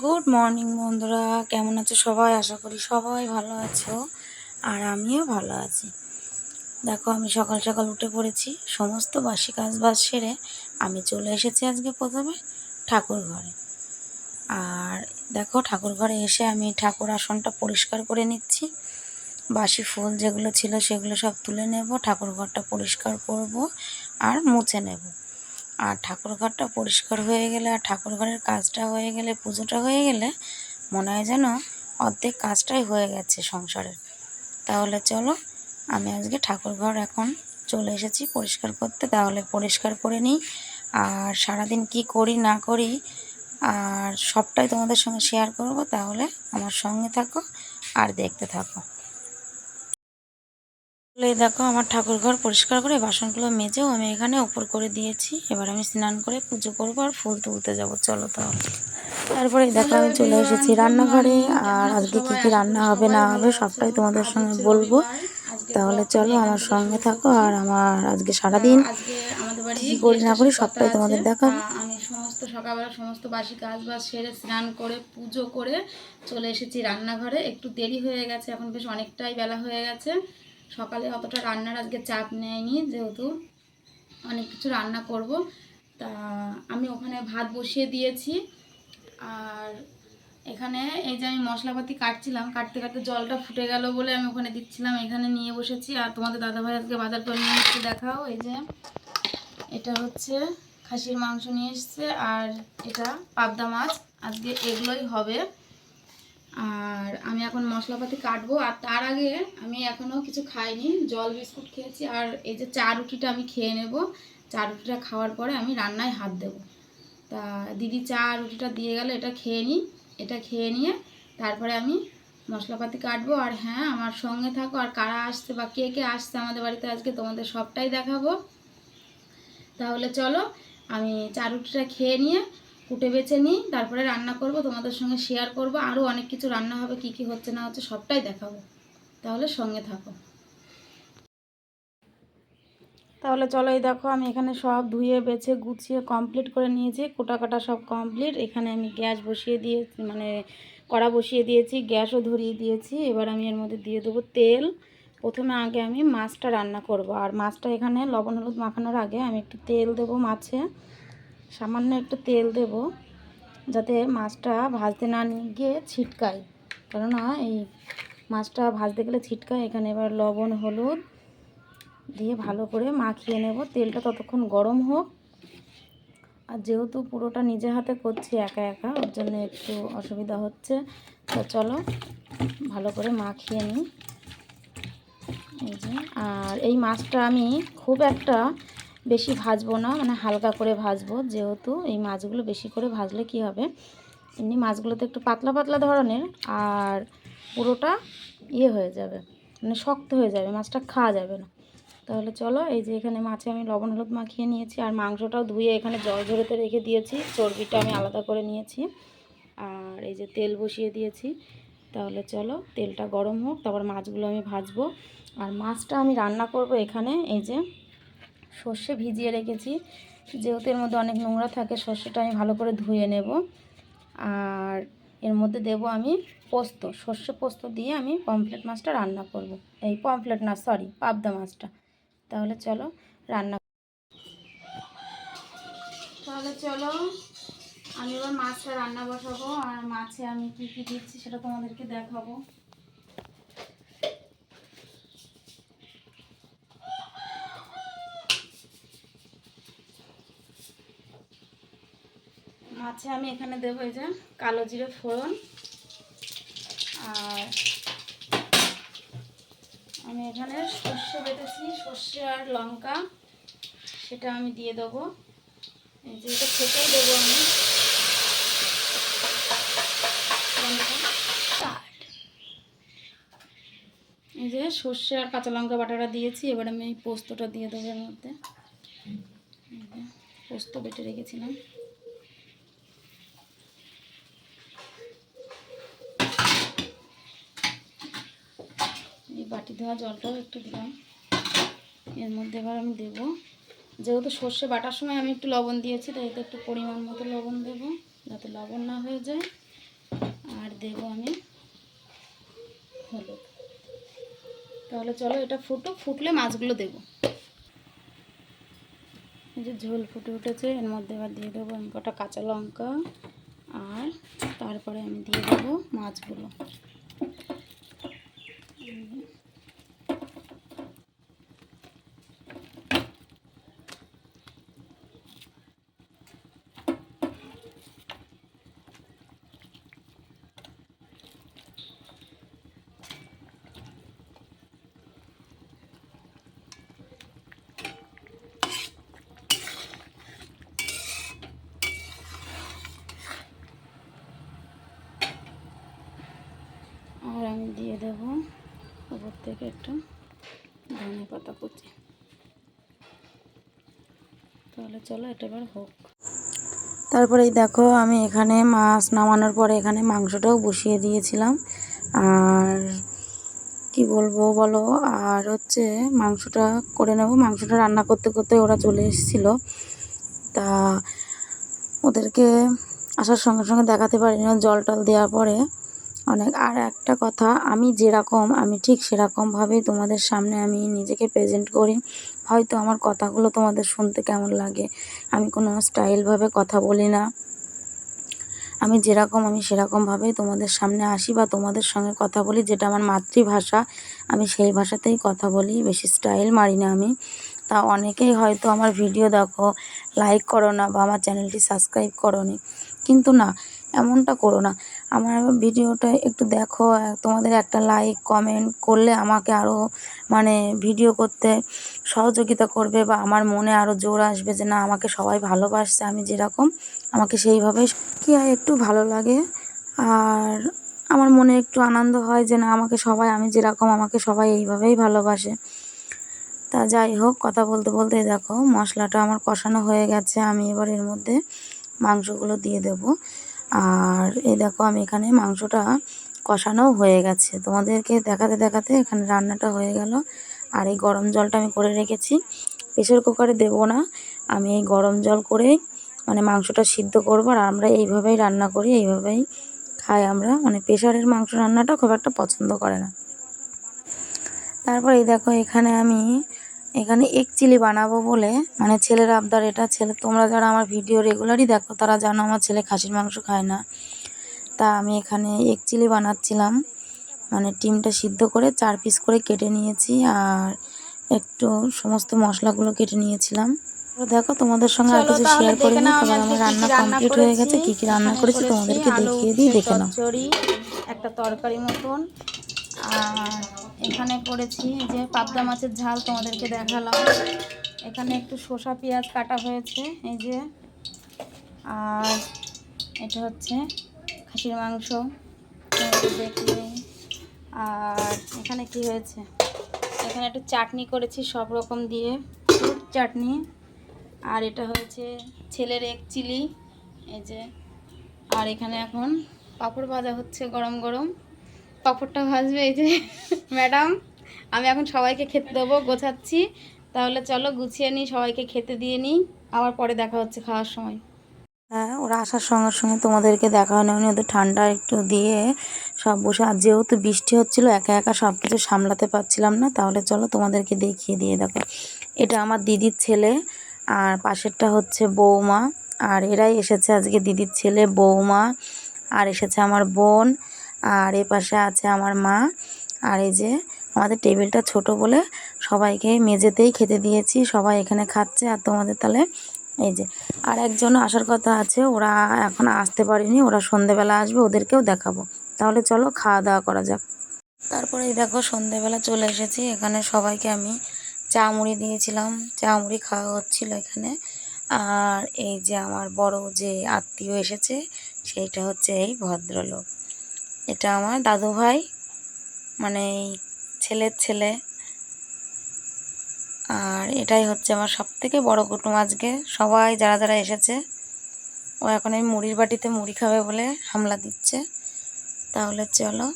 Good morning বন্ধুরা। কেমন আছো সবাই? আশা করি সবাই ভালো আছো আর আমিও ভালো আছি। দেখো, আমি সকাল সকাল উঠে পড়েছি। সমস্ত বাসি কাজ বাজ সেরে আমি চলে এসেছি আজকে প্রথমে ঠাকুর ঘরে। আর দেখো, ঠাকুর ঘরে এসে আমি ঠাকুর আসনটা পরিষ্কার করে নিচ্ছি। বাসি ফুল যেগুলো ছিল সেগুলো সব তুলে নেব, ঠাকুর ঘরটা পরিষ্কার করব আর মুছে নেব। আর ঠাকুর ঘরটা পরিষ্কার হয়ে গেলে আর ঠাকুর ঘরের কাজটা হয়ে গেলে, পুজোটা হয়ে গেলে মনে হয় যেন অর্ধেক কাজটাই হয়ে গেছে সংসারের। তাহলে চলো, আমি আজকে ঠাকুর ঘর এখন চলে এসেছি পরিষ্কার করতে। তাহলে পরিষ্কার করে নিই। আর সারাদিন কি করি, না করি, আর সবটাই তোমাদের সঙ্গে শেয়ার করব। তাহলে আমার সঙ্গে থাকো আর দেখতে থাকো। এই দেখো, আমার ঠাকুর ঘর পরিষ্কার করে বাসনগুলো মেজেও আমি এখানে উপর করে দিয়েছি। এবার আমি স্নান করে পুজো করব আর ফুল তুলতে যাব। চলো তাহলে তারপরে দেখো, আমি চলে এসেছি রান্নাঘরে। আর আজকে কী কী রান্না হবে না হবে সবটাই তোমাদের সঙ্গে বলব। তাহলে চলো, আমার সঙ্গে থাকো আর আমার আজকে সারাদিন কি করি না করি সবটাই তোমাদের। দেখাবো। আমি সমস্ত সকালবেলা সমস্ত বাসি কাজ বাজ সেরে স্নান করে, পুজো করে চলে এসেছি রান্নাঘরে। একটু দেরি হয়ে গেছে, এখন বেশ অনেকটাই বেলা হয়ে গেছে। সকালে অতটা রান্নার আজকে চাপ নেয়নি যেহেতু অনেক কিছু রান্না করব। তা আমি ওখানে ভাত বসিয়ে দিয়েছি। আর এখানে এই যে আমি মশলাপাতি কাটছিলাম, কাটতে কাটতে জলটা ফুটে গেল বলে আমি ওখানে দিচ্ছিলাম, এখানে নিয়ে বসেছি। আর তোমাদের দাদাভাই আজকে বাজার করে নিয়ে এসেছে, দেখাও। এই যে এটা হচ্ছে খাসির মাংস নিয়ে এসছে, আর এটা পাবদা মাছ। আজকে এগুলোই হবে। আর আমি এখন মশলাপাতি কাটবো। আর তার আগে আমি এখনও কিছু খাইনি, জল বিস্কুট খেয়েছি। আর এই যে চা রুটিটা আমি খেয়ে নেব, চা রুটিটা খাওয়ার পরে আমি রান্নায় হাত দেবো। তা দিদি চা রুটিটা দিয়ে গেলে, এটা খেয়ে নিই এটা খেয়ে নিয়ে তারপরে আমি মশলাপাতি কাটবো। আর হ্যাঁ আমার সঙ্গে থাকো, আর কারা আসছে বা কে কে আসছে আমাদের বাড়িতে আজকে তোমাদের সবটাই দেখাবো। তাহলে চলো, আমি চা রুটিটা খেয়ে নিয়ে কুটে বেছে নিই, তারপরে রান্না করব, তোমাদের সঙ্গে শেয়ার করব আরও অনেক কিছু রান্না হবে, কি কি হচ্ছে না হচ্ছে সবটাই দেখাবো। তাহলে সঙ্গে থাকো। তাহলে চলো এই দেখো, আমি এখানে সব ধুয়ে, বেছে, গুছিয়ে কমপ্লিট করে নিয়েছি। কোটা কাটা সব কমপ্লিট এখানে আমি গ্যাস বসিয়ে দিয়ে মানে কড়া বসিয়ে দিয়েছি, গ্যাসও ধরিয়ে দিয়েছি। এবার আমি এর মধ্যে দিয়ে দেবো তেল। প্রথমে আগে আমি মাছটা রান্না করব। আর মাছটা এখানে লবণ হলুদ মাখানোর আগে আমি একটু তেল দেবো মাছে। সামান্য একটু তেল দেব যাতে মাছটা ভাজতে না গিয়ে ছিটকায়। কেননা এই মাছটা ভাজতে গেলে ছিটকায়, এখানে এবার লবণ, হলুদ দিয়ে ভালো করে মাখিয়ে নেব। তেলটা ততক্ষণ গরম হোক। আর যেহেতু পুরোটা নিজে হাতে করছি একা একা, ওর জন্য একটু অসুবিধা হচ্ছে। তো চলো, ভালো করে মাখিয়ে নিই। এই যে, আর এই মাছটা আমি খুব একটা বেশি ভাজবো না মানে হালকা করে ভাজবো, যেহেতু এই মাছগুলো বেশি করে ভাজলে কি হবে? এমনি মাছগুলো তো একটু পাতলা পাতলা ধরনের, আর পুরোটা ইয়ে হয়ে যাবে মানে শক্ত হয়ে যাবে, মাছটা খাওয়া যাবে না। তাহলে চলো, এই যে এখানে মাছে আমি লবণ হলুদ মাখিয়ে নিয়েছি, আর মাংসটাও ধুয়ে এখানে জল ঝরতে রেখে দিয়েছি, চর্বিটা আমি আলাদা করে নিয়েছি, আর এই যে তেল বসিয়ে দিয়েছি। তাহলে চলো, তেলটা গরম হোক, তারপর মাছগুলো আমি ভাজবো, আর মাছটা আমি রান্না করব এখানে, এই যে সর্ষে ভিজিয়ে রেখেছি। যেহেতু এর মধ্যে অনেক নোংরা থাকে, সর্ষেটা আমি ভালো করে ধুয়ে নেব। আর এর মধ্যে দেব আমি পোস্ত। সর্ষে পোস্ত দিয়ে আমি পমফ্লেট মাছটা রান্না করব। এই পমফ্লেট না, সরি, পাবদা মাছটা। তাহলে চলো রান্না তাহলে চলো, আমি এবার মাছটা রান্না বসাবো। আর মাছে আমি কি কি দিচ্ছি সেটা তোমাদেরকে দেখাবো। মাছে আমি এখানে দেবো এই যে কালো জিরে ফোড়ন। আর আমি এখানে সর্ষে বেটেছি, সর্ষে আর লঙ্কা, সেটা আমি দিয়ে দেবো। এই যে এটা থেকেই দেবো আমি। এই যে সর্ষে আর কাঁচা লঙ্কা বাটাটা দিয়েছি, এবার আমি পোস্তটা দিয়ে দেবো এর মধ্যে। পোস্ত বেটে রেখেছিলাম এই বাটি ধোয়া জলটাও একটু দিলাম। এর মধ্যে এবার আমি দেবো। যেহেতু সর্ষে বাটার সময় আমি একটু লবণ দিয়েছি, তাই এতে একটু পরিমাণ মতো লবণ দেবো, যাতে লবণ না হয়ে যায়। দেবো আমি হলুদ। তাহলে চলো এটা ফুটুক, ফুটলে মাছগুলো দেবো। এই যে ঝোল ফুটে উঠেছে, এর মধ্যে এবার দিয়ে দেবো আমি কটা কাঁচা লঙ্কা। আর তারপরে আমি দিয়ে দেবো মাছগুলো আর আমি দিয়ে দেবো। উপর থেকে একটু ধনে পাতা কুচি। তাহলে চলো, এটা হোক। তারপরে দেখো, আমি এখানে মাছ নামানোর পরে এখানে মাংসটাও বসিয়ে দিয়েছিলাম। আর কি বলব বলো, আর হচ্ছে মাংসটা করে নেব। মাংসটা রান্না করতে করতে ওরা চলে এসেছিল। তা ওদেরকে আসার সঙ্গে সঙ্গে দেখাতে পারি পারিনি, জল টল দেওয়ার পরে। অনেক। আর একটা কথা, আমি যেরকম, আমি ঠিক সেরকমভাবেই তোমাদের সামনে আমি নিজেকে প্রেজেন্ট করি। হয়তো আমার কথাগুলো তোমাদের শুনতে কেমন লাগে। আমি কোনো স্টাইলভাবে কথা বলি না। আমি যেরকম, আমি সেরকমভাবেই তোমাদের সামনে আসি বা তোমাদের সঙ্গে কথা বলি, যেটা আমার মাতৃভাষা। আমি সেই ভাষাতেই কথা বলি, বেশি স্টাইল মারি না আমি। তা অনেকেই হয়তো আমার ভিডিও দেখো লাইক করো না বা আমার চ্যানেলটি সাবস্ক্রাইব করো কিন্তু না এমনটা করো না। আমার ভিডিওটা একটু দেখো, তোমাদের একটা লাইক কমেন্ট করলে আমাকে আরও মানে ভিডিও করতে সহযোগিতা করবে বা আমার মনে আরও জোর আসবে যে না, আমাকে সবাই ভালোবাসছে, আমি যেরকম, আমাকে সেইভাবেই কি হয় একটু ভালো লাগে? আর আমার মনে একটু আনন্দ হয় যে না, আমাকে সবাই, আমি যেরকম, আমাকে সবাই এইভাবেই ভালোবাসে। তা যাই হোক, কথা বলতে বলতে দেখো, মশলাটা আমার কষানো হয়ে গেছে, আমি এবার এর মধ্যে মাংসগুলো দিয়ে দেব। আর এই দেখো আমি এখানে মাংসটা কষানোও হয়ে গেছে। তোমাদেরকে দেখাতে দেখাতে এখানে রান্নাটা হয়ে গেল। আর এই গরম জলটা আমি করে রেখেছি। প্রেশার কুকারে দেবো না। আমি এই গরম জল করেই মানে মাংসটা সিদ্ধ করব আর আমরা এইভাবেই রান্না করি, এইভাবেই খাই আমরা। মানে প্রেশারের মাংস রান্নাটা খুব একটা পছন্দ করে না। তারপর এই দেখো এখানে আমি এখানে এক চিলি বানাবো বলে। মানে ছেলের আবদার এটা। ছেলে তোমরা যারা আমার ভিডিও রেগুলারই দেখো তারা জানো আমার ছেলে খাসির মাংস খায় না। তা আমি এখানে এক চিলি বানাচ্ছিলাম। মানে ডিমটা সিদ্ধ করে চার পিস করে কেটে নিয়েছি আর একটু সমস্ত মশলাগুলো কেটে নিয়েছিলাম। দেখো তোমাদের সঙ্গে আর কিছু শেয়ার করি না আজকে আমার রান্না কমপ্লিট হয়ে গেছে। কি কি রান্না করেছি তোমাদেরকে দেখিয়ে দিই দেখে নাও। একটা তরকারি মতন। আর এখানে করেছি যে পাবদা মাছের ঝাল তোমাদেরকে দেখালাম। এখানে একটু শসা, পেঁয়াজ কাটা হয়েছে, এই যে। আর এটা হচ্ছে খাসির মাংস। দেখলে আর এখানে কি হয়েছে? এখানে একটু চাটনি করেছি সব রকম দিয়ে ফ্রুট চাটনি। আর এটা হয়েছে ছেলের এক চিলি, এই যে। আর এখানে এখন পাঁপড় ভাজা হচ্ছে গরম গরম। পাঁপড়টা ভাজবে, এই যে, ম্যাডাম, আমি এখন সবাইকে খেতে দেবো, গোছাচ্ছি। তাহলে চলো গুছিয়ে নিই, সবাইকে খেতে দিয়ে নিই, আবার পরে দেখা হচ্ছে খাওয়ার সময়। হ্যাঁ ওরা আসার সঙ্গে সঙ্গে তোমাদেরকে দেখা হয় না উনি ওদের ঠান্ডা একটু দিয়ে সব বসে আর যেহেতু বৃষ্টি হচ্ছিল, একা একা সব কিছু সামলাতে পারছিলাম না, তাহলে চলো তোমাদেরকে দেখিয়ে দিয়ে দেখো। এটা আমার দিদির ছেলে, আর পাশেরটা হচ্ছে বৌমা, আর এরাই এসেছে আজকে দিদির ছেলে, বৌমা, আর এসেছে আমার বোন আর এ পাশে আছে আমার মা। আর এই যে আমাদের টেবিলটা ছোট বলে সবাইকে মেঝেতেই খেতে দিয়েছি। সবাই এখানে খাচ্ছে আর তোমাদের তাহলে এই যে আর একজন আসার কথা আছে, ওরা এখন আসতে পারেনি, ওরা সন্ধেবেলা আসবে, ওদেরকেও দেখাবো। তাহলে চলো খাওয়া দাওয়া করা যাক। তারপরে দেখো সন্ধেবেলা চলে এসেছি, এখানে সবাইকে আমি চা মুড়ি দিয়েছিলাম। চা মুড়ি খাওয়া হচ্ছিল এখানে। আর এই যে আমার বড় যে আত্মীয় এসেছে, সেইটা হচ্ছে এই ভদ্রলোক। এটা আমার দাদু ভাই মানে এই ছেলের ছেলে। আর এটাই হচ্ছে আমার সব থেকে বড় কুটুম আজকে। সবাই, যারা যারা এসেছে, ও এখন এই মুড়ির বাটিতে মুড়ি খাবে বলে হামলা দিচ্ছে। তাহলে চলো,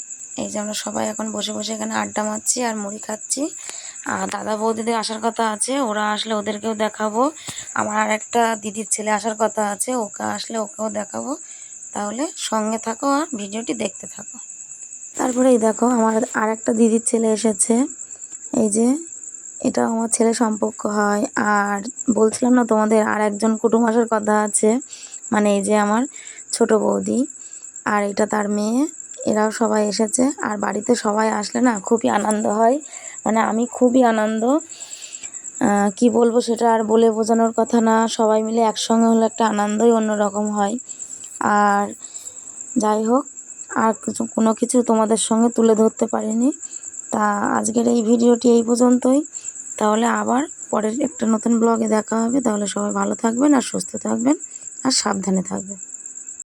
এই যে আমরা সবাই এখন বসে বসে এখানে আড্ডা মারছি আর মুড়ি খাচ্ছি। আর দাদা বৌদিদের আসার কথা আছে, ওরা আসলে ওদেরকেও দেখাবো। আমার আর একটা দিদির ছেলে আসার কথা আছে, ওকে আসলে ওকেও দেখাবো। তাহলে সঙ্গে থাকো আর ভিডিওটি দেখতে থাকো। তারপরে এই দেখো আমার আর একটা দিদির ছেলে এসেছে। এই যে, এটা আমার ছেলে সম্পর্ক হয়। আর বলছিলাম না তোমাদের আর একজন কুটুম আসার কথা আছে মানে এই যে আমার ছোট বৌদি। আর এটা তার মেয়ে, এরাও সবাই এসেছে। আর বাড়িতে সবাই আসলে না খুবই আনন্দ হয়। মানে আমি খুবই আনন্দ। কি বলব সেটা আর বলে বোঝানোর কথা না। সবাই মিলে একসঙ্গে হলে একটা আনন্দই অন্যরকম হয়। আর যাই হোক, আর কিছু, কোনো কিছু তোমাদের সঙ্গে তুলে ধরতে পারিনি। তা আজকের এই ভিডিওটি এই পর্যন্তই। তাহলে আবার পরের একটা নতুন ব্লগে দেখা হবে। তাহলে সবাই ভালো থাকবেন আর সুস্থ থাকবেন আর সাবধানে থাকবেন।